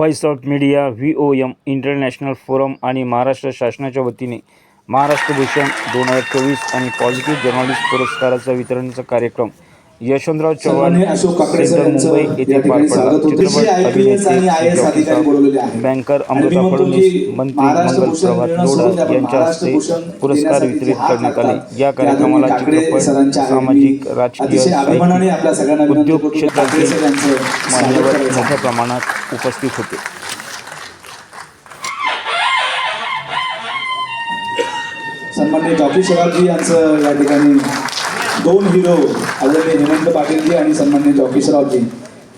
Voice of media V O M international forum आणि महाराष्ट्र शासनाच्या वतीने महाराष्ट्र भूषण दोन हजार चोवीस आणि पॉझिटिव्ह जर्नलिस्ट पुरस्काराचा वितरणाचा कार्यक्रम यशवंतराव चव्हाण सन्माननीय अशोक काकडे सर सेंटर यांचं मुंबई येथे पार पडला. चित्रपट अभिनेते. बँकर अमृता फडणवीस मंत्री मंगल प्रभात लोढा यांच्या हस्ते पुरस्कार वितरित करण्यात आले या कार्यक्रमाला चित्रपट. सामाजिक राजकीय उद्योग क्षेत्रातील मान्यवर. मोठ्या प्रमाणात उपस्थित होते सन्मान्य जॉकी शराबजी यांचं या ठिकाणी दोन हिरो आदरणीय हेमंत पाटीलजी आणि सन्मान्य जॉकीशरावजी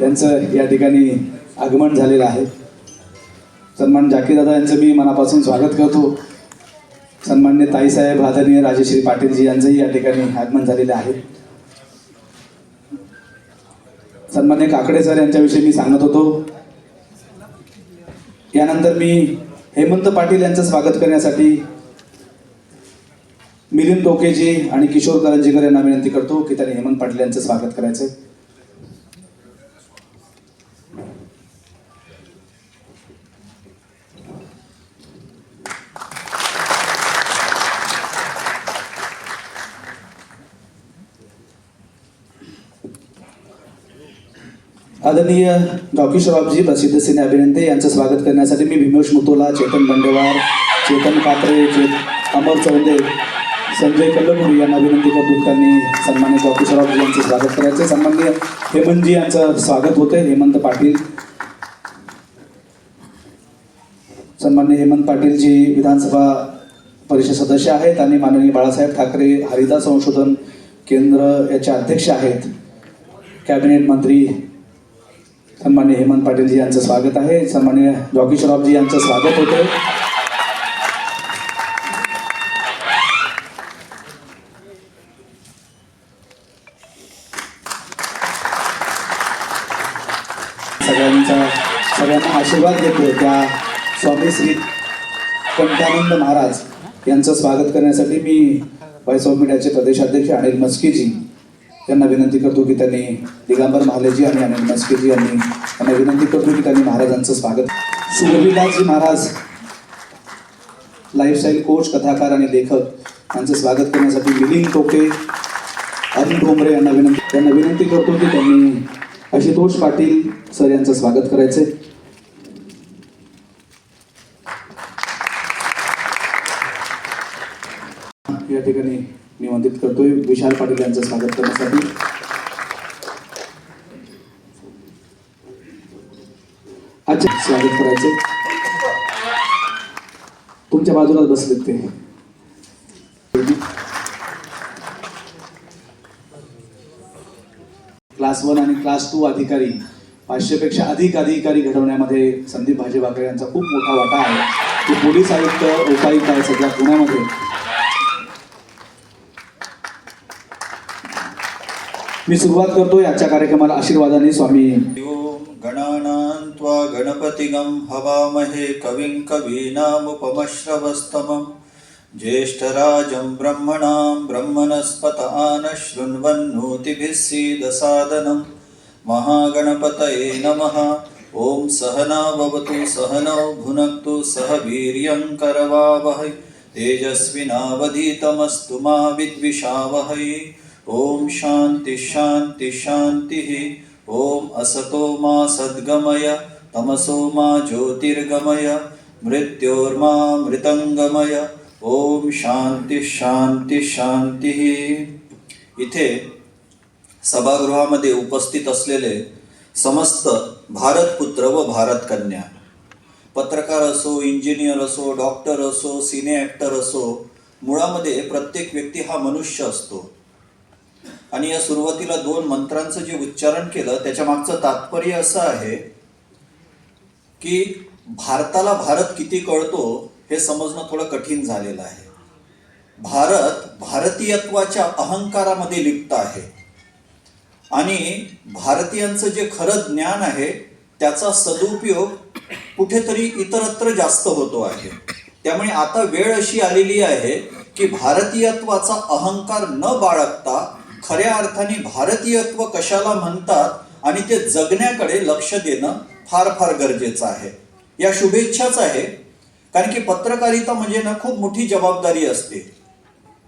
यांचं या ठिकाणी आगमन झालेलं आहे. सन्मान जाकीरदादा यांचं मी मनापासून स्वागत करतो. सन्मान्य ताईसाहेब आदरणीय राजेश्री पाटीलजी यांचंही या ठिकाणी आगमन झालेलं आहे. सन्मान्य काकडे सर यांच्याविषयी मी सांगत होतो. यानंतर मी हेमंत पाटील यांचं स्वागत करण्यासाठी मिलिंद टोकेजी आणि किशोर करंजीकर यांना विनंती करतो की त्यांनी हेमंत पाटील यांचं स्वागत करायचं आदरणीय डॉक्टर श्रॉफजी प्रसिद्ध सिने अभिनेते यांचं स्वागत करण्यासाठी मी भीमेश मुतोला चेतन बंडेवार चेतन कात्रे चेत अमर चौंदे संजय कल्लपुरी यांना विनंती करतो त्यांनी सन्मान्य डॉक्टर यांचे स्वागत करायचे. सन्मान्य हेमंतजी यांचं स्वागत होते हेमंत पाटील. सन्मान्य हेमंत पाटील जी विधानसभा परिषद सदस्य आहेत आणि माननीय बाळासाहेब ठाकरे हरिता संशोधन केंद्र याचे अध्यक्ष आहेत. कॅबिनेट मंत्री सन्मान्य हेमंत पाटीलजी यांचं स्वागत आहे. सन्मान्य जॉकी यांचं स्वागत होतं सगळ्यांचा सगळ्यांना आशीर्वाद देतो त्या स्वामी श्री कंठानंद महाराज यांचं स्वागत करण्यासाठी मी व्हॉइस ऑफ मीडियाचे प्रदेशाध्यक्ष अनिल मस्कीजी यांना विनंती करतो की त्यांनी दिगंबर महालेजी आणि अनिल मस्केजी यांनी त्यांना विनंती करतो की त्यांनी महाराजांचं स्वागत सुरभिलासजी महाराज लाईफस्टाईल कोच कथाकार आणि लेखक यांचं स्वागत करण्यासाठी मिलिंद टोके अरुण ठोंबरे यांना विनंती त्यांना विनंती करतो की त्यांनी आशुतोष पाटील सर यांचं स्वागत करायचे या ठिकाणी आमंत्रित करतोय. विशाल पाटील यांचं स्वागत करण्यासाठी. अच्छा स्वागत करायचे. तुमच्या बाजूलाच बसलेत ते. क्लास वन आणि क्लास टू अधिकारी पाचशेपेक्षा अधिक अधिकारी घडवण्यामध्ये संदीप भाजीबाकर यांचा खूप मोठा वाटा आहे. की पोलीस आयुक्त उपायुक्त आहे सध्या पुण्यामध्ये. मी सुरुवात करतो आजच्या कार्यक्रमाला आशीर्वादाने स्वामी. ओम गणपतिगं हवामहे कविं कवीनामुपमश्रवस्तमं। ज्येष्ठराजं ब्रह्मणां ब्रह्मणस्पत शृण्वन्नोतिभिः सीदसादनं। महागणपतये नमः। ॐ सहना भवतु सहनौ भुनक्तु सह वीर्यं करवावहै। तेजस्विनावधीतमस्तु मा विद्विषावहै। ॐ शान्ति शान्ति शान्तिः ॐ असतो मा सद्गमय तमसो मा ज्योतिर्गमय मृत्योर्मा मृतंगमय ॐ शान्ति शान्ति शान्तिः इथे सभागृहामध्ये उपस्थित असलेले समस्त भारतपुत्र व भारत कन्या पत्रकार असो इंजिनियर असो डॉक्टर असो सिने ॲक्टर असो मुळामध्ये प्रत्येक व्यक्ती हा मनुष्य असतो. आणि या सुरुवातीला दोन मंत्रांचं जे उच्चारण केलं त्याच्या मागचं तात्पर्य असं आहे की भारताला भारत किती कळतो हे समजणं थोडं कठीण झालेलं आहे. भारत भारतीयत्वाच्या अहंकारामध्ये लिप्त आहे. आणि भारतीयांचं जे खरं ज्ञान आहे त्याचा सदुपयोग कुठेतरी इतरत्र जास्त होतो आहे. त्यामुळे आता वेळ अशी आलेली आहे की भारतीयत्वाचा अहंकार न बाळगता खऱ्या अर्थाने भारतीयत्व कशाला म्हणतात आणि ते जगण्याकडे लक्ष देणं फार फार गरजेचं आहे. या शुभेच्छाच आहे. कारण की पत्रकारिता म्हणजे ना खूप मोठी जबाबदारी असते.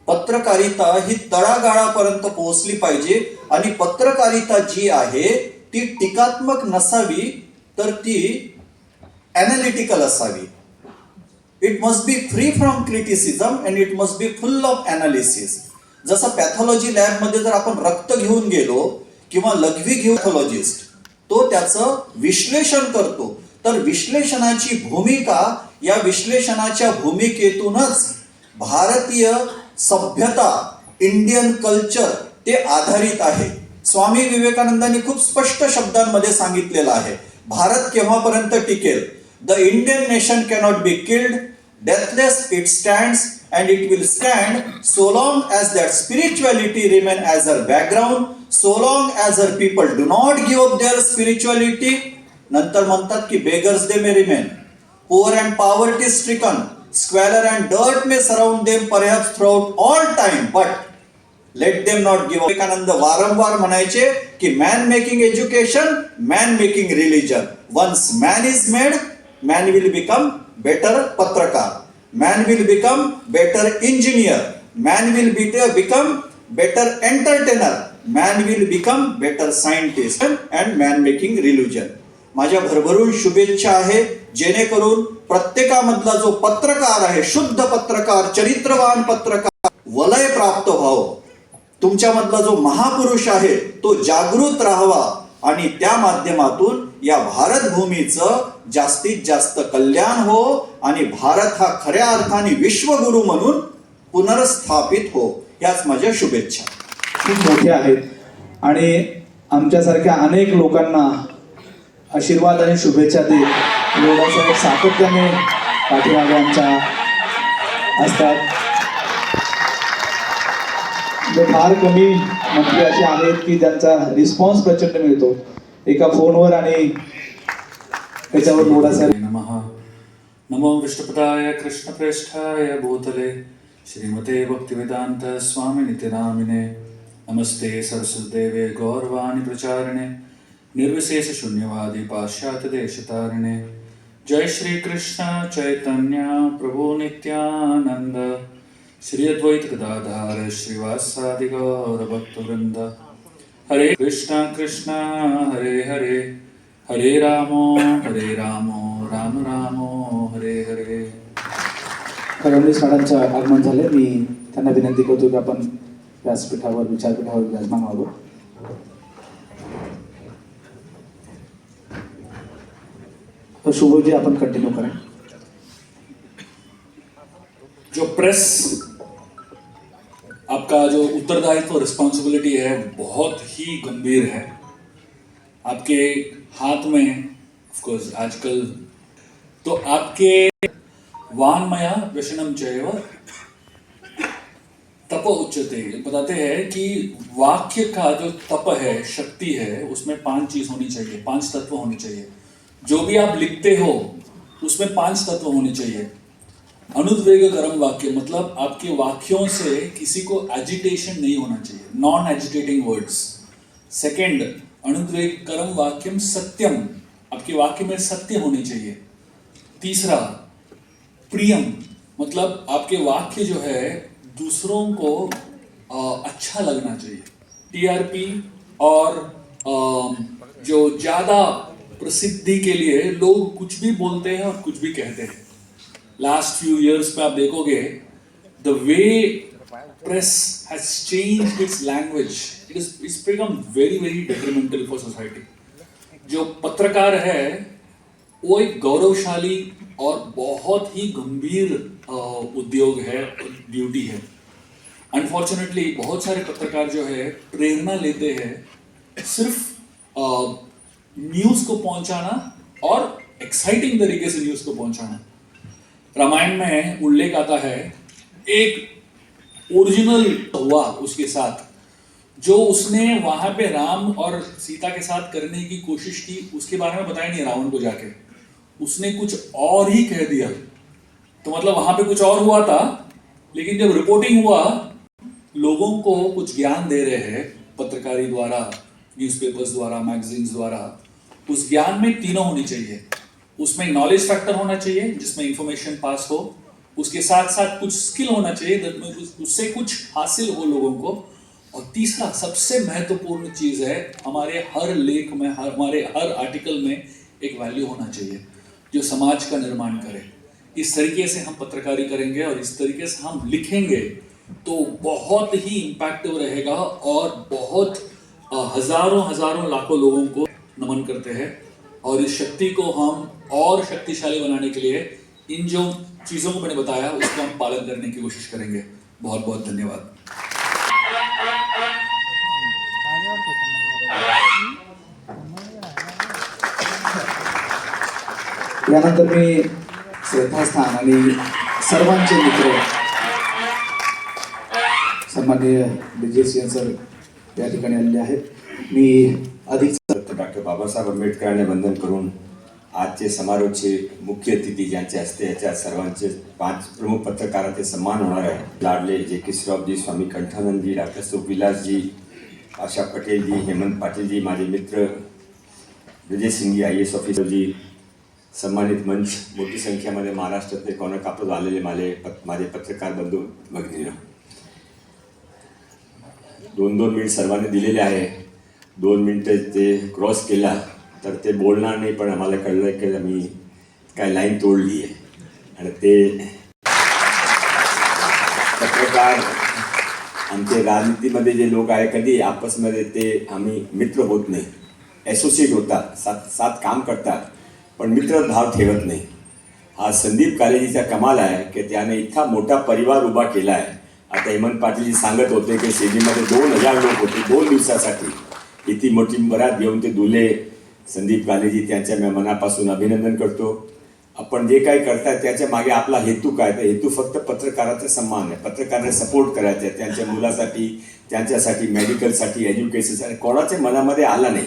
पत्रकारिता ही तळागाळापर्यंत पोहोचली पाहिजे आणि पत्रकारिता जी आहे ती टीकात्मक नसावी तर ती अनालिटिकल असावी. It must be free from criticism and it must be full of analysis जसं पॅथॉलॉजी लॅबमध्ये जर आपण रक्त घेऊन गेलो किंवा लघवी घेऊन पॅथॉलॉजिस्ट तो त्याचं विश्लेषण करतो. तर विश्लेषणाची भूमिका या विश्लेषणाच्या भूमिकेतूनच भारतीय सभ्यता इंडियन कल्चर ते आधारित आहे. स्वामी विवेकानंदांनी खूप स्पष्ट शब्दांमध्ये सांगितलेलं आहे. भारत केव्हापर्यंत टिकेल? The Indian nation cannot be killed deathless it stands and it will stand so long as that spirituality remain as her background so long as her people do not give up their spirituality नंतर म्हणतात की beggars they may remain poor and poverty stricken squalor and dirt may surround them perhaps through all time but let them not give Vivekananda वारंवार म्हणायचे की man making education man making religion once man is made man will become better पत्रकार man will become better engineer man will become better entertainer man will become better scientist and man making religion माझ्या भरभरून शुभेच्छा आहे जेणेकरून प्रत्येकामधला जो पत्रकार आहे शुद्ध पत्रकार चरित्रवान पत्रकार वलय प्राप्त व्हावं. तुमच्यामधला जो महापुरुष आहे तो जागृत राहावा. आणि त्या माध्यमातून या भारत भूमीचं जास्तीत जास्त कल्याण हो आणि भारत हा खऱ्या अर्थाने विश्वगुरु म्हणून पुनर्स्थापित हो याच माझ्या शुभेच्छा. खूप मोठ्या आहेत. आणि आमच्यासारख्या अनेक लोकांना आशीर्वाद आणि शुभेच्छा देत लोढासाहेब सातत्याने पाठीमागे आमच्या असतात. जे फार कमी मंत्री असे आहेत की त्यांचा रिस्पॉन्स प्रचंड मिळतो. एका फोनवर आणि त्याच्यावर लोढासाहेब नमः. नमो विष्णुपदाय कृष्णप्रेष्ठाय भूतले. श्रीमते भक्तिवेदान्त स्वामिनिति नामिने नमस्ते सरस्वतीदेवे गौरवाणि प्रचारिणे. निर्विशेष शून्यवादी पाश्चात्य देशतारिणे. जय श्री कृष्ण चैतन्य प्रभु नित्यानंद श्री अद्वैत गदाधार श्रीवासादि गौर भक्तवृंद हरे कृष्णा कृष्णा हरे हरे। हरे रामो हरे रामो राम रामो हरे हरे। फडणवीस मॅडमचं आगमन झाले मी त्यांना विनंती करतो की आपण व्यासपीठावर विचारपीठावर विराजमान व्हावं. तर शुभजी आपण कंटिन्यू करा जो प्रेस आपका जो उत्तरदायित्व रिस्पॉन्सिबिलिटी है, बहुत ही गंभीर है। आपके हाथ में ऑफ़ कोर्स आजकल तो आपके वानमया व्यसनम चैव तप उच्चते बताते हैं कि वाक्य का जो तप है, शक्ति है, उसमें पाँच चीज़ होनी चाहिए, पाँच तत्व होने चाहिए। जो भी आप लिखते हो, उसमें पाँच तत्व होने चाहिए। अनुद्वेग कर्म वाक्य मतलब आपके वाक्यों से किसी को एजिटेशन नहीं होना चाहिए नॉन एजिटेटिंग वर्ड्स सेकेंड अनुद्वेग कर्म वाक्यम सत्यम आपके वाक्य में सत्य होने चाहिए. तीसरा प्रियम मतलब आपके वाक्य जो है दूसरों को अ, अच्छा लगना चाहिए. टीआरपी और अ, जो ज़्यादा प्रसिद्धि के लिए लोग कुछ भी बोलते हैं और कुछ भी कहते हैं. लास्ट फ्यू इयर्स में आप देखोगे the way press has change its language it is its become very very detrimental for society जो पत्रकार है, वो एक गौरवशाली और बहुत ही गंभीर उद्योग है ड्यूटी है। अनफॉर्चुनेटली बहुत सारे पत्रकार जो है, प्रेरणा लेते हैं सिर्फ़ न्यूज़ को पहुंचाना और एक्साइटिंग तरीके से न्यूज़ को पहुंचाना। रामायण में उल्लेख आता है, एक ओरिजिनल हुआ उसके साथ, जो उसने वहाँ पे राम और सीता के साथ करने की कोशिश की, उसके बारे में बताया नहीं रावण को जाके। उसने कुछ और ही कह दिया। तो मतलब वहाँ पे कुछ और हुआ था, लेकिन जब रिपोर्टिंग हुआ, लोगों को कुछ ज्ञान दे रहे हैं, पत्रकारी द्वारा न्यूज़पेपर्स द्वारा मैगजीन्स द्वारा, उस ज्ञान में तीनों होनी चाहिए। उसमें नॉलेज फैक्टर होना चाहिए, जिसमें इंफॉर्मेशन पास हो। उसके साथ साथ कुछ स्किल होना चाहिए उससे कुछ हासिल हो लोगों को। और तीसरा, सबसे महत्वपूर्ण चीज़ है, हमारे हर लेख में, हर हमारे हर आर्टिकल में एक वैल्यू होना चाहिए, जो समाज का निर्माण करे। इस तरीके से हम पत्रकारी करेंगे और इस तरीके से हम लिखेंगे तो बहुत ही इम्पैक्टिव रहेगा और बहुत हज़ारों हज़ारों लाखों लोगों को नमन करते हैं। और इस शक्ति को हम और शक्तिशाली बनाने के लिए इन जो चीज़ों को मैंने बताया उसको हम पालन करने की कोशिश करेंगे। बहुत बहुत धन्यवाद। यानंतर मी श्रद्धास्थान आणि सर्वांचे मित्र सन्माननीय विजय सिंह सर या ठिकाणी आलेले आहेत. मी अधिक डॉक्टर बाबासाहेब आंबेडकरांना वंदन करून आजचे समारोहचे मुख्य अतिथी ज्यांचे असते याच्या सर्वांचे पाच प्रमुख पत्रकारांचे सन्मान होणार आहे. लाडले जे के स्वामी कंठानंदजी डॉक्टर सुखविलासजी आशा पटेलजी हेमंत पाटीलजी माझे मित्र विजय सिंगजी आय एस ऑफिसरजी सन्मानित मंच मोठी संख्येमध्ये महाराष्ट्रातले कोणा कापत आलेले माझे पत माझे पत्रकार बंधू भगिनी दोन दोन मिनिट सर्वांनी दिलेले आहे. दोन मिनटं ते क्रॉस केला तर ते बोलणार नाही पण आम्हाला कळलं की आम्ही काय लाईन तोडली आहे. आणि ते पत्रकार आमचे राजनीतीमध्ये जे लोक आहे कधी आपसमध्ये ते आम्ही मित्र होत नाही. ॲसोसिएट होतात साथ साथ काम करतात पण मित्र भाव ठेवत नाही. हा संदीप कालेजीचा कमाल आहे की त्याने इतका मोठा परिवार उभा केला आहे. आता हेमंत पाटीलजी सांगत होते की शेतीमध्ये दोन हजार लोक होते दोन दिवसासाठी. इतकी मोठी बरात घेऊन ते दुले संदीप कालेजी त्यांच्या मी मनापासून अभिनंदन करतो. आपण जे काही करताय त्याच्यामागे आपला हेतू काय? तर हेतू फक्त पत्रकाराचा सन्मान आहे. पत्रकारांना सपोर्ट करायचा आहे. त्यांच्या मुलासाठी त्यांच्यासाठी मेडिकलसाठी एज्युकेशनसाठी कोणाच्या मनामध्ये आला नाही.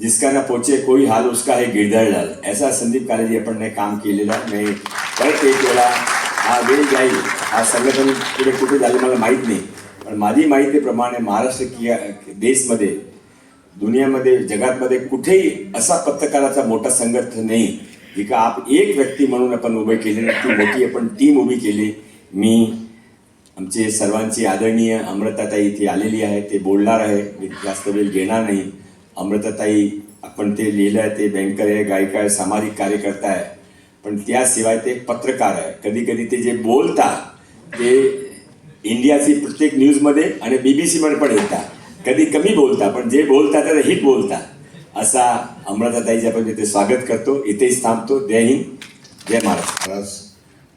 जिसका ना पोचे कोई हाल उसका है गिरधर लाल. ऐसा संदीप कालेजी आपण नाही काम केलेलं नाही मी परत एक वेळा हा वेळ जाईल. हा संघटन पुढे कुठे झाले मला माहीत नाही. पण माझी माहितीप्रमाणे महाराष्ट्र किया देशमध्ये दुनियामध्ये जगातमध्ये कुठेही असा पत्रकाराचा मोठा संघर्ष नाही जी का आप एक व्यक्ती म्हणून आपण उभे केले ती मोठी आपण टीम उभी केली. मी आमचे सर्वांची आदरणीय अमृताताई इथे आलेली आहे ते बोलणार आहे मी जास्त वेळ घेणार नाही. अमृताताई आपण ते लिहिलं आहे ते बँकर आहे गायिका आहे सामाजिक कार्यकर्ता आहे पण त्याशिवाय ते पत्रकार आहे. कधी कधी ते जे बोलतात ते इंडियाची प्रत्येक न्यूजमध्ये आणि बी बी सीमध्ये पण येतात. कधी कमी बोलता पण जे बोलता त्याला हिट बोलता. असा अमृताताईचे आपण तिथे स्वागत करतो इथेच थांबतो. जय हिंद. जय महाराज. महाराज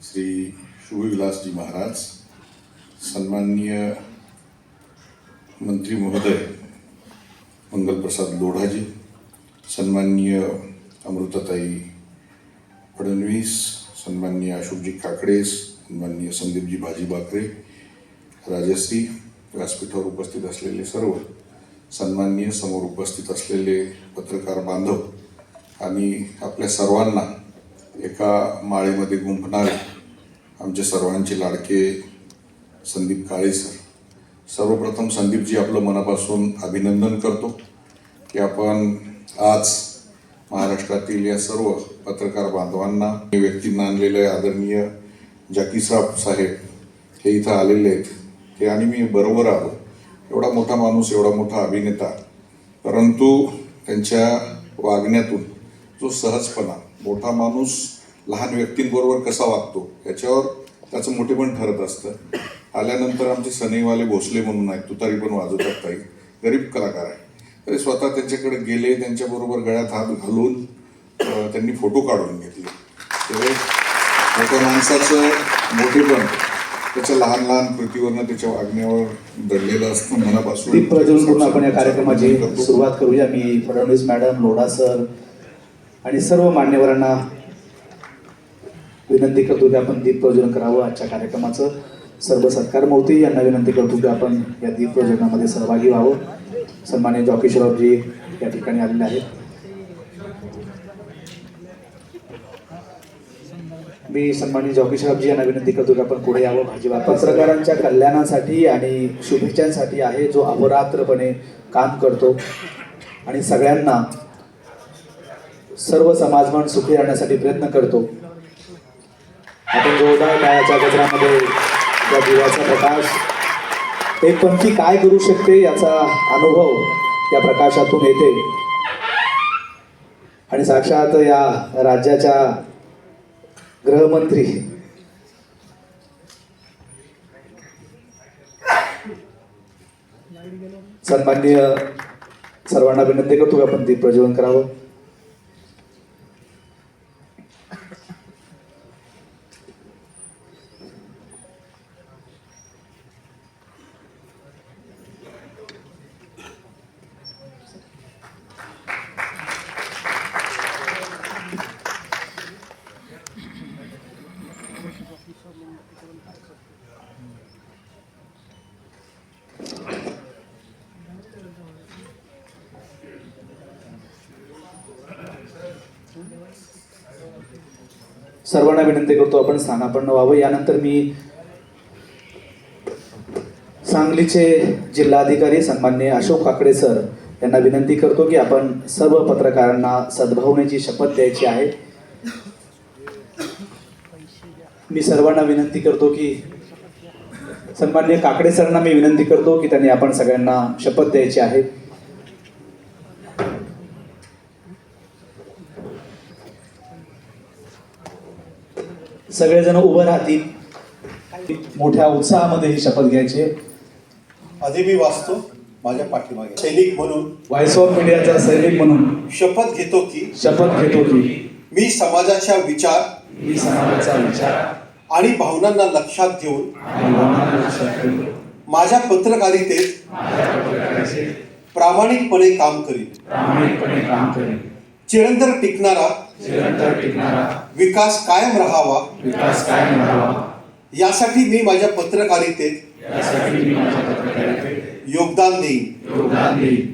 श्री शुभविलासजी महाराज सन्माननीय मंत्री महोदय मंगलप्रसाद लोढाजी सन्माननीय अमृताताई फडणवीस सन्माननीय अशोकजी काकडे सन्माननीय संदीपजी भाजी बाकरे राजश्री व्यासपीठावर उपस्थित असलेले सर्व सन्माननीय समोर उपस्थित असलेले पत्रकार बांधव आणि आपल्या सर्वांना एका माळेमध्ये गुंफणारे आमचे सर्वांचे लाडके संदीप काळे सर. सर्वप्रथम संदीपजी आपलं मनापासून अभिनंदन करतो की आपण आज महाराष्ट्रातील या सर्व पत्रकार बांधवांना व्यक्तींना आणलेले आदरणीय जकी साहेब हे इथं आलेले आहेत. ते आणि मी बरोबर आलो एवढा मोठा माणूस एवढा मोठा अभिनेता परंतु त्यांच्या वागण्यातून जो सहजपणा मोठा माणूस लहान व्यक्तींबरोबर कसा वागतो याच्यावर त्याचं मोठेपण ठरत असतं. आल्यानंतर आमचे सनईवाले भोसले म्हणून आहेत तुतारी पण वाजवतात ताई. गरीब कलाकार आहे तरी स्वतः त्यांच्याकडे गेले त्यांच्याबरोबर गळ्यात हात घालून त्यांनी फोटो काढून घेतले. तर मोठ्या माणसाचं मोठेपण. त्याच्या लहान लहान कृतीवरनं त्याच्या वागण्यावर दडलेलं असतं मनापासून. दीप प्रज्वलन करून आपण या कार्यक्रमाची सुरुवात करूया. मी फडणवीस मॅडम लोढा सर आणि सर्व मान्यवरांना विनंती करतो की आपण दीप प्रज्वलन करावं आजच्या कार्यक्रमाचं. सर्व सत्कार मूर्ती यांना विनंती करतो की आपण या दीप प्रज्वलनामध्ये सहभागी व्हावं. सन्मान्य जॉकी श्रॉफजी या ठिकाणी आलेले आहेत. मी सन्मानी जॉकी साहेबजी यांना विनंती करतो की आपण पुढे यावं. भाजीवा पत्रकारांच्या कल्याणासाठी आणि शुभेच्छांसाठी आहे जो अहोरात्रपणे काम करतो. आणि सगळ्यांना सर्व समाजमान सुखी राहण्यासाठी प्रयत्न करतो. आपण जोरदार काळाच्या गजरामध्ये त्या दिवाचा प्रकाश एक पंक्ती काय करू शकते याचा अनुभव या प्रकाशातून येते. आणि साक्षात या राज्याच्या गृहमंत्री. सन्माननीय सर्वांना विनंती करतो. आपण दीप प्रज्वलन करावं. सर्वांना विनंती करतो आपण स्थानापन्न व्हावं. यानंतर मी सांगलीचे जिल्हाधिकारी सन्माननीय अशोक काकडे सर यांना विनंती करतो की आपण सर्व पत्रकारांना सद्भावनेची शपथ द्यायची आहे. मी सर्वांना विनंती करतो की सन्माननीय काकडे सरांना मी विनंती करतो की त्यांनी आपण सगळ्यांना शपथ द्यायची आहे. सगळेजण उभं राहतील. मोठ्या उत्साहामध्ये ही शपथ घ्यायची. आधी मी वाचतो माझ्या पाठीमागे. सैनिक म्हणून व्हॉइस ऑफ मीडियाचा सैनिक म्हणून. शपथ घेतो की शपथ घेतो की. मी समाजाच्या विचार मी समाजाचा विचार. आणि भावनांना लक्षात घेऊन माझ्या पत्रकारितेत प्रामाणिकपणे काम करीन. प्रामाणिकपणे काम करेन. चिरंतर टिकणारा टिकणारा. विकास कायम राहावा. विकास कायम राहावा. यासाठी मी माझ्या पत्रकारितेत यासाठी मी माझ्या पत्रकारितेत योगदान देईन. योगदान देईन.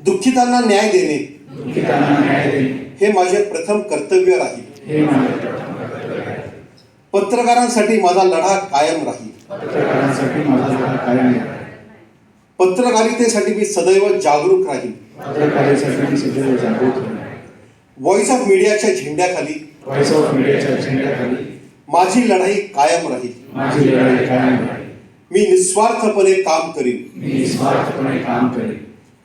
दुःखितांना न्याय देणे. दुःखितांना न्याय देईन हे माझे प्रथम कर्तव्य राहील. हे माझे प्रथम कर्तव्य आहे. पत्रकारांसाठी माझा लढा कायम राहील. पत्रकारांसाठी माझा लढा कायम आहे पत्रकारितेसाठी मी सदैव जागरूक राहील. पत्रकारितेसाठी मी सदैव जागृत व्हॉइस ऑफ मीडियाच्या झेंड्याखाली व्हॉइस ऑफ मीडियाच्या झेंड्याखाली माझी लढाई कायम राहील. माझी लढाई कायम राहील. मी निस्वार्थपणे काम करीन. मी निस्वार्थपणे काम करेन.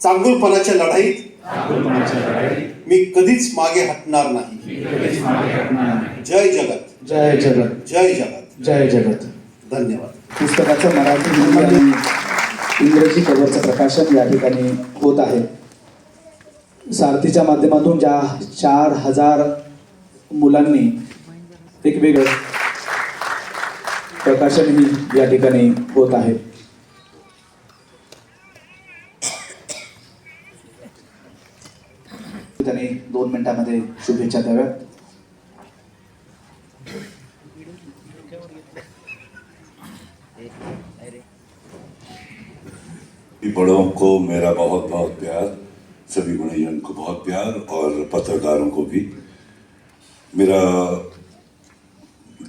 चांगुलपणाच्या लढाईत ठाकूरपणाच्या लढाईत मी कधीच मागे हटणार नाही. मी कधीच मागे हटणार नाही. जय जगत. जय जगत. जय जगत. जय जगत. धन्यवाद. पुस्तकाचं मराठी इंग्रजी कव्हरचं प्रकाशन या ठिकाणी होत आहे. सारथीच्या माध्यमातून ज्या चार हजार मुलांनी एक वेगळं प्रकाशनही या ठिकाणी होत आहे. त्यांनी दोन मिनिटांमध्ये शुभेच्छा द्याव्यात. सभी बड़ों को मेरा बहुत बहुत सभी गुणीजन को बहुत प्यार और पत्रकारों को भी। मेरा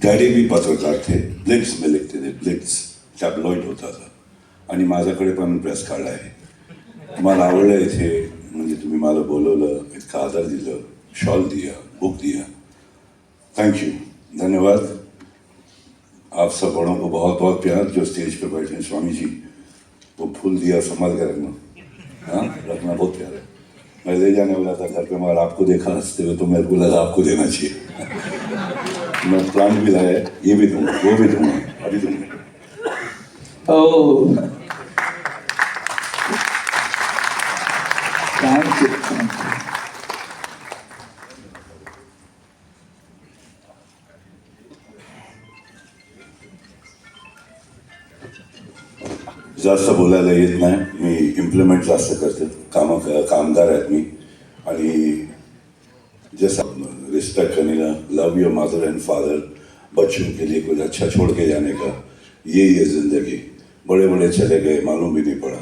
डॅडी बी पत्रकार थे ब्लिक्स में लिखते थे ब्लिक्स टॅबलॉइड होता था। आणि माझ्याकडे पण प्रेस कार्ड आहे तुम्हाला आवडलं इथे म्हणजे तुम्ही मला बोलवलं इतका आदर दिलं, शॉल दिया, बुक दिया। थैंक यू धन्यवाद। आप सब बड़ों को बहुत बहुत प्यार, जो स्टेज पे बैठे हैं, स्वामी जी, वो फूल दिया, संभाल कर रखना। हाँ रखना बहुत प्यार है। मैं ले जाने वाला था घर पे मगर आपको देखा हँसते हुए तो मेरे को लगा आपको देना चाहिए। मैं प्लांट भी लाया ये भी दूँगा वो भी दूँगा अभी दूँगा. जास्त बोलायला येत नाही मी इम्प्लिमेंट जास्त करते काम कामगार आहेत मी. आणि जैसा रिस्पेक्ट करने का love your mother and father बच्चों के लिए कुछ अच्छा छोड़ के जाने का? यही है ज़िंदगी. बड़े बड़े चले गए, मालूम भी नहीं पड़ा.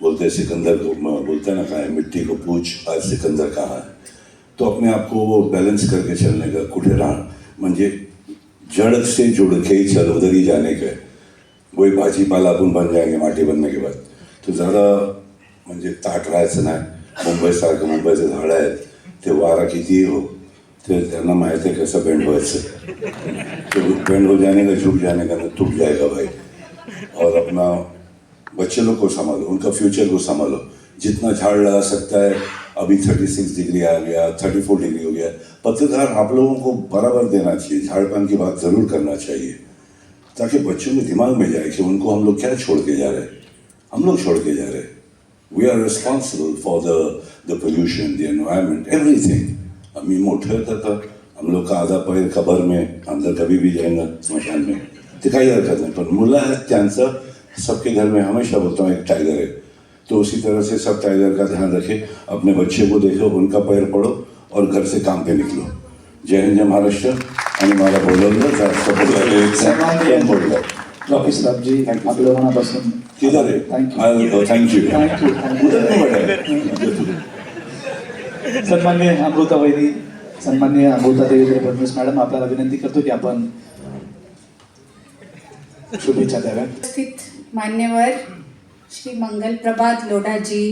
बोलते, सिकंदर को बोलते ना कहा मिट्टी को पूछ, आज सिकंदर कहाँ है? तो अपने आप को वो बैलेंस करके चलने का कुठे राह? जड़ से जुड़ के ही चल, उधर ही जाने का वही भाजीपाला आपण बन जाएँगे माटी बनने के बाद. तो जरा म्हणजे ताट राहायचं नाही. मुंबईसारखं मुंबईचे झाडं आहेत. ते वारा किती हो. ते त्यांना माहिती है कैसा बैंड व्हायचं. तो बैंड हो जाने का, झुक जाने का टूट जाएगा भाई और अपना बच्चे लोग को संभालो, उनका फ्यूचर को संभालो. जितना झाड़ लगा सकता है, अभी थर्टी सिक्स डिग्री आ गया थर्टी फोर डिग्री हो गया. पत्रकार आप लोगों को बराबर देना चाहिए, झाड़पान की बात ज़रूर करना चाहिए, ताकि बच्चों के दिमाग में जाए कि उनको हम लोग क्या छोड़ के जा रहे हैं। हम लोग छोड़ के जा रहे हैं we are responsible for the the pollution the environment everything मी मोठं होता हम लोग का आधा पैर कबर में अंदर कभी भी जाएंगे स्मशान में। तो काही हरकत नाही पण मुलं आहेत त्यांचं सबके घर में हमेशा बोलता हूँ एक टाइगर है। तो उसी तरह से सब टाइगर का ध्यान रखें अपने बच्चे को देखो उनका पैर पड़ो और घर से काम पे निकलो। जय हिंद जय महाराष्ट्र। आणि मला बोलवलं जास्त सन्माननीय बोललं बोललं डॉक्टर श्रापजी आपलं मनापासून किधर है थँक्यू थँक्यू थँक्यू थँक्यू सन्मान्य अमृता वैदी सन्मान्य अमृता देवेंद्र फडणवीस मॅडम आपल्याला विनंती करतो की आपण शुभेच्छा द्याव्या उपस्थित मान्यवर श्री मंगल प्रभात लोढाजी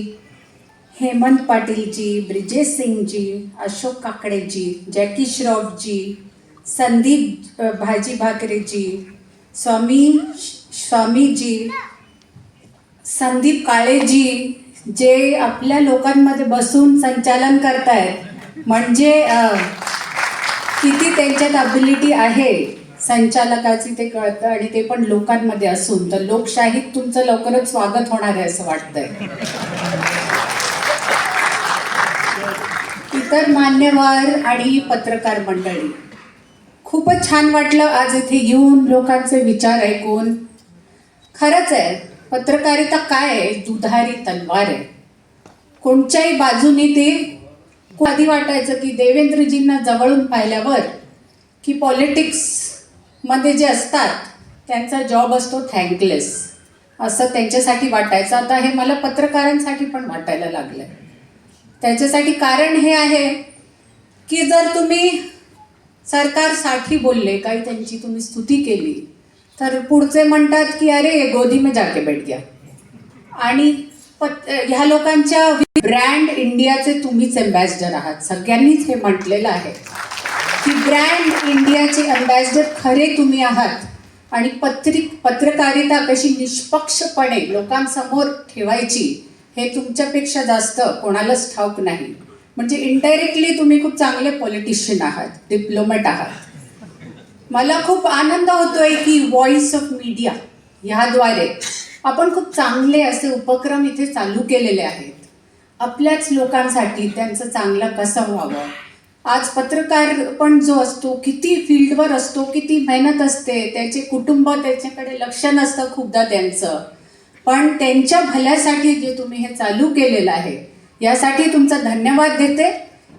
हेमंत पाटीलजी ब्रिजेश सिंगजी अशोक काकडेजी जॅकी श्रॉफजी संदीप भाजी भाकरेजी स्वामी स्वामीजी संदीप काळेजी जे आपल्या लोकांमध्ये बसून संचालन करतायत. म्हणजे किती त्यांच्यात अबिलिटी आहे संचालकाची ते कळतं आणि ते पण लोकांमध्ये असून. तर लोकशाहीत तुमचं लवकरच स्वागत होणार आहे असं वाटतंय. इतर मान्यवर आणि पत्रकार मंडळी. खूपच छान वाटलं आज इथे येऊन लोकांचे विचार ऐकून. खरंच आहे पत्रकारिता काय आहे? दुधारी तलवार आहे. कोणत्याही बाजूनी ते आधी वाटायचं की देवेंद्रजींना जवळून पाहिल्यावर की पॉलिटिक्समध्ये जे असतात त्यांचा जॉब असतो थँकलेस असं त्यांच्यासाठी वाटायचं. आता हे मला पत्रकारांसाठी पण वाटायला लागलं त्याच्यासाठी कारण हे आहे की जर तुम्ही सरकारसाठी बोलले काही त्यांची तुम्ही स्तुती केली. तर पुढचे म्हणतात की अरे गोदी में जाके बैठ गया. आणि ह्या लोकांच्या ब्रँड इंडियाचे तुम्हीच अम्बॅसिडर आहात. सगळ्यांनीच हे म्हटलेलं आहे. की ब्रँड इंडियाचे अम्बॅसिडर खरे तुम्ही आहात. आणि पत्रिक पत्रकारिता कशी निष्पक्षपणे लोकांसमोर ठेवायची हे तुमच्यापेक्षा जास्त कोणालाच ठाऊक नाही. म्हणजे इनडायरेक्टली तुम्ही खूप चांगले पॉलिटिशियन आहात डिप्लोमॅट आहात. मला खूप आनंद होतोय की व्हॉइस ऑफ मीडिया ह्याद्वारे आपण खूप चांगले असे उपक्रम इथे चालू केलेले आहेत. आपल्याच लोकांसाठी त्यांचं चांगलं कसं व्हावं? आज पत्रकार पण जो असतो किती फील्डवर असतो किती मेहनत असते त्याचे कुटुंब त्याच्याकडे लक्ष नसतं खूपदा त्यांचं. पण त्यांच्या भल्यासाठी जे तुम्ही हे चालू केलेलं आहे यासाठी तुमचा धन्यवाद देते.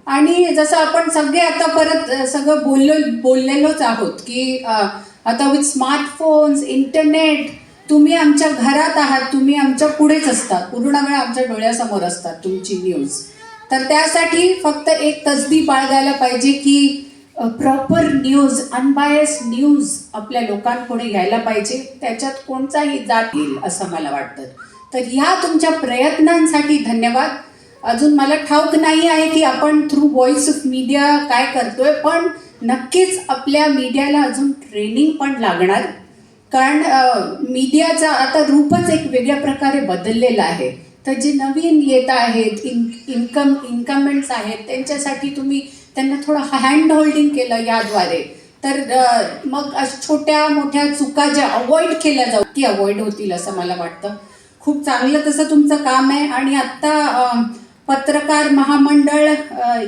आणि जसं आपण सगळे आता परत सगळं बोललो बोललेलोच आहोत की आता विथ स्मार्टफोन्स इंटरनेट तुम्ही आमच्या घरात आहात तुम्ही आमच्या पुढेच असतात पूर्ण वेळ आमच्या डोळ्यासमोर असतात तुमची न्यूज तर त्यासाठी फक्त एक तसदी बाळगायला पाहिजे की प्रॉपर न्यूज अनबायस न्यूज आपल्या लोकांपुढे यायला पाहिजे. त्याच्यात कोणताही जात येईल असं मला वाटतं. तर ह्या तुमच्या प्रयत्नांसाठी धन्यवाद. अजून मला ठाऊक नाही आहे की आपण थ्रू व्हॉइस ऑफ मीडिया काय करतोय पण नक्कीच आपल्या मीडियाला अजून ट्रेनिंग पण लागणार. कारण मीडियाचा आता रूपच एक वेगळ्या प्रकारे बदललेला आहे. तर जे नवीन येत आहेत इन इन्कम इन्कमेंट्स आहेत त्यांच्यासाठी तुम्ही त्यांना थोडं हँड होल्डिंग केलं याद्वारे. तर मग छोट्या मोठ्या चुका ज्या अवॉइड केल्या जाऊ ती अवॉइड होतील असं मला वाटतं. खूप चांगलं तसं तुमचं काम आहे. आणि आत्ता पत्रकार महामंडळ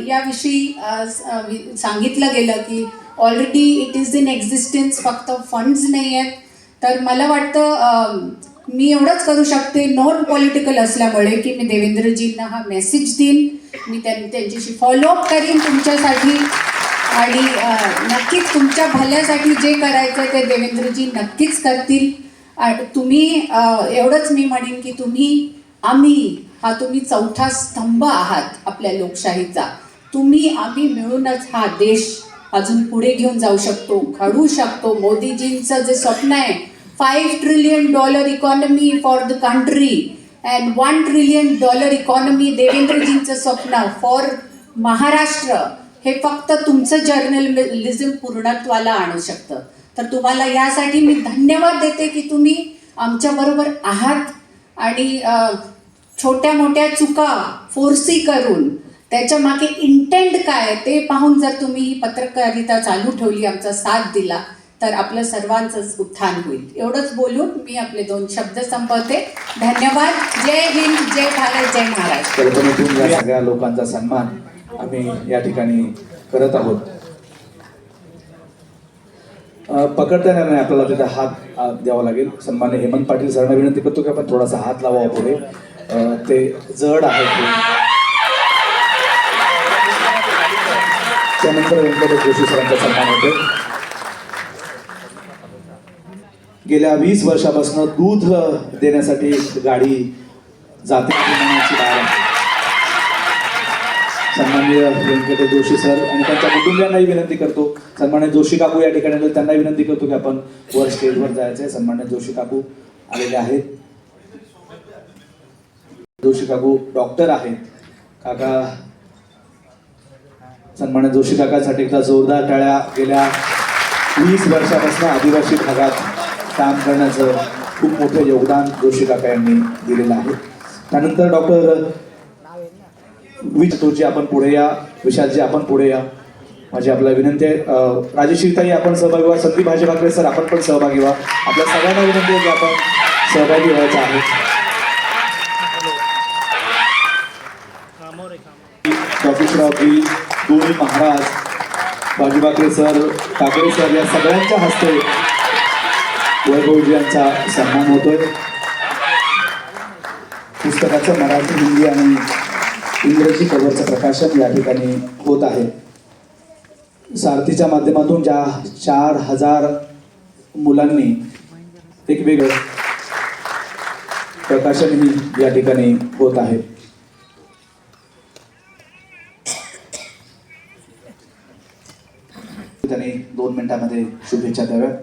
याविषयी सांगितलं गेलं की already it is in existence फक्त फंड्स नाही आहेत. तर मला वाटतं मी एवढंच करू शकते नॉन पॉलिटिकल असल्यामुळे की मी देवेंद्रजींना हा मेसेज देईन. मी त्यां त्यांच्याशी फॉलोअप करीन तुमच्यासाठी आणि नक्कीच तुमच्या भल्यासाठी जे करायचं आहे ते देवेंद्रजी नक्कीच करतील. आणि तुम्ही एवढंच मी म्हणेन की तुम्ही आम्ही हा तुम्ही चौथा स्तंभ आहात आपल्या लोकशाहीचा. तुम्ही आम्ही मिळूनच हा देश अजून पुढे घेऊन जाऊ शकतो घडू शकतो. मोदीजींचं जे स्वप्न आहे five trillion dollar economy for the country and one trillion dollar economy देवेंद्रजींचं स्वप्न फॉर महाराष्ट्र हे फक्त तुमचं जर्नलिझम पूर्णत्वाला आणू शकतं. तर तुम्हाला यासाठी मी धन्यवाद देते की तुम्ही आमच्याबरोबर आहात आणि छोट्या मोठ्या चुका फोर्सी करून त्याच्यामागे इंटेंट काय ते पाहून जर तुम्ही ही पत्रकारिता चालू ठेवली आमचा साथ दिला तर आपलं सर्वांचंच उत्थान होईल. एवढंच बोलून मी आपले दोन शब्द संपवते. धन्यवाद. जय हिंद जय भारत जय महाराष्ट्र. या सगळ्या लोकांचा सन्मान आम्ही या ठिकाणी करत आहोत. अ, पकडता येणार नाही आपल्याला तिथे हात द्यावा लागेल. सन्मान्य हेमंत पाटील सरांना विनंती करतो की आपण थोडासा हात लावा पुढे. ते जड आहे त्यानंतर व्यंकटेश जोशी सरांचा सन्मान होतो गेल्या वीस वर्षापासून दूध देण्यासाठी गाडी जाते विमानाची सन्माननीय व्यंकटेश जोशी सर आणि त्यांच्या कुटुंबियांनाही विनंती करतो. सन्मान्य जोशी काकू या ठिकाणी त्यांनाही विनंती करतो की आपण वर स्टेजवर जायचं आहे सन्मान्य जोशी काकू आलेले आहेत. जोशी काकू डॉक्टर आहेत. काका सन्मान्य जोशी काकासाठी एकदा जोरदार टाळ्या गेल्या वीस वर्षापासून आदिवासी भागात काम करण्याचं खूप मोठं योगदान जोशी काका यांनी दिलेलं आहे. त्यानंतर डॉक्टर विचतोजी आपण पुढे या. विशालजी आपण पुढे या. माझी आपल्याला विनंती आहे अं, आपण सहभागी व्हा. संदीप भाजी भाकरे सर आपण पण सहभागी व्हा. आपल्या सगळ्यांना विनंती आहे की आपण सहभागी व्हायचं आहे. डॉक्टररावजी दोन्ही महाराज भाजी सर काकडे सर या सगळ्यांच्या हस्ते वैभवजी यांचा सन्मान होतोय. पुस्तकाचं मराठी हिंदी आणि इंग्रजी कवरचं प्रकाशन या ठिकाणी होत आहे. सारथीच्या माध्यमातून ज्या चार हजार मुलांनी एक वेगळं प्रकाशनही या ठिकाणी होत आहे त्यांनी दोन मिनिटांमध्ये शुभेच्छा द्याव्यात.